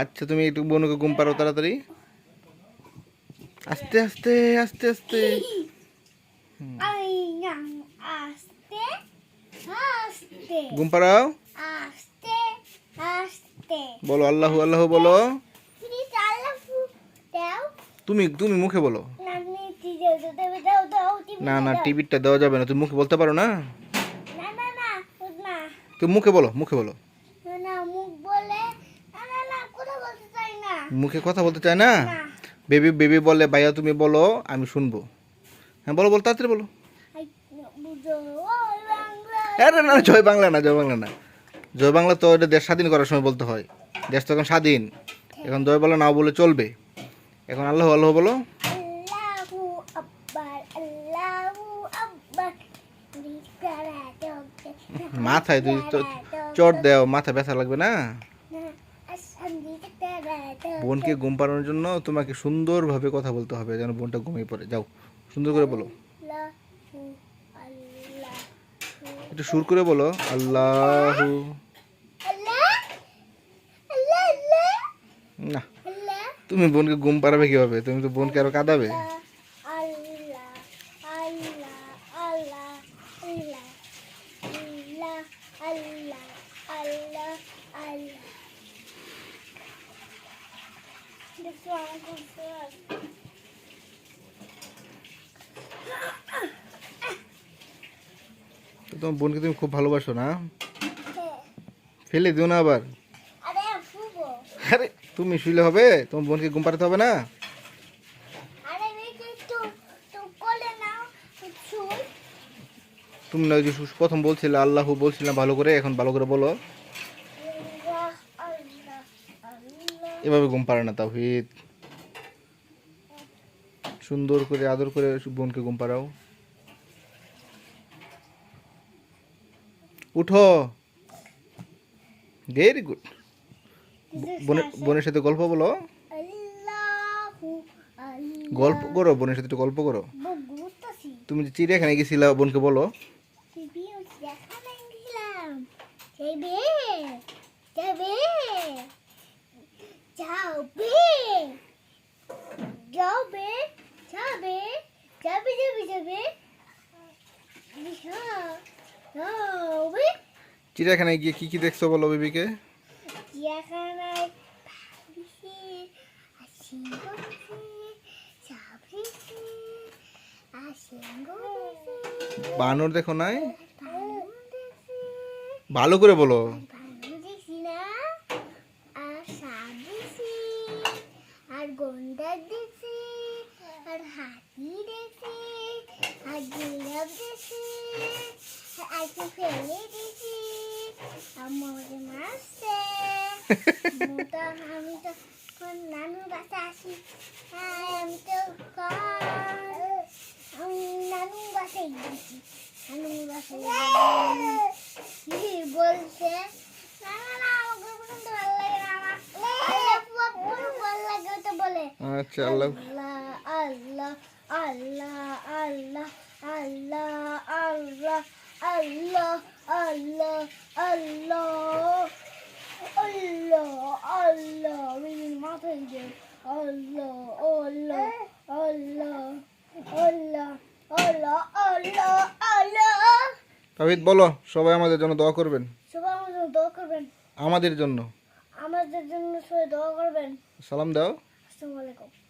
আচ্ছা তুমি একটু বোনকে ঘুম পারো তাড়াতাড়ি। আস্তে আস্তে আস্তে আস্তে। ঘুম পাড়াও। আস্তে আস্তে। বলো আল্লাহু আল্লাহ বলো। তুমি তুমি মুখে বলো। না না টিভিটা দেওয়া যাবে না। তুমি মুখে বলতে পারো না? তুমি মুখে বলো মুখে বলো। মুখ কথা বলতে চায় না? বেবি বেবি বলে ভাইয়া তুমি বলো আমি শুনব। হ্যাঁ বলো বলো তাড়াতাড়ি বলো। আরে না জয় বাংলা না জয় বাংলা না। জয় বাংলা তো এটা দেশ স্বাধীন করার সময় বলতে হয়। দেশ তো এখন স্বাধীন। এখন জয় বাংলা না বলে চলবে। এখন আল্লাহ আল্লাহ বলো। মাথায় তুই তো চট দেও মাথা ব্যথা লাগবে না? বোনকে ঘুম পাড়ানোর জন্য তোমাকে সুন্দরভাবে কথা বলতে হবে যেন বোনটা ঘুমিয়ে পড়ে। যাও সুন্দর করে বলো। একটু সুর করে বলো। আল্লাহু। না। তুমি বোনকে ঘুম পারবে কীভাবে? তুমি তো বোনকে আরও কাঁদাবে। তোমার বোনকে তুমি খুব ভালোবাসো না? হ্যাঁ। ফেলে দিও না আবার। আরে তুমি শুইলে হবে তোমার বোনকে ঘুম পাড়াতে হবে না? তুমি না ওই যে প্রথম বলছিলে আল্লাহু বলছিলাম ভালো করে এখন ভালো করে বলো। এভাবে ঘুম পাড়ে না তাওহিদ। সুন্দর করে আদর করে বোনকে ঘুম পাড়াও। উঠো। ভেরি গুড বোনের সাথে গল্প বলো। গল্প করো বোনের সাথে একটু গল্প করো। তুমি যে চিড়িয়াখানায় গেছিলা বোনকে বলো। চিড়িয়াখানায় গিয়ে কি কি দেখছ বলো বেবিকে? চিড়িয়াখানায় ভাবিছি আসিং আসিং বানর দেখো নাই? ভালো করে বলো। আর দেখছি আর গন্ডার দেখছি আর হাতি দেখছি আর জিরাফ দেখছি আর ফেলে দেখছি আমি তো নানুর তো আমি নানুর আচ্ছা, আল্লাহ। আল্লাহ আল্লাহ আল্লাহ আল্লাহ আল্লাহ। আল্লাহ আল্লাহ আল্লাহ আল্লাহ আল্লাহ আমার মাথায় দিয়ে আল্লাহ আল্লাহ আল্লাহ আল্লাহ আল্লাহ আল্লাহ আল্লাহ। তাহিদ বলো সবাই আমাদের জন্য দোয়া করবেন। সবাই আমার জন্য দোয়া করবেন। আমাদের জন্য। আমাদের জন্য সবাই দোয়া করবেন। সালাম দাও। আসসালামু আলাইকুম।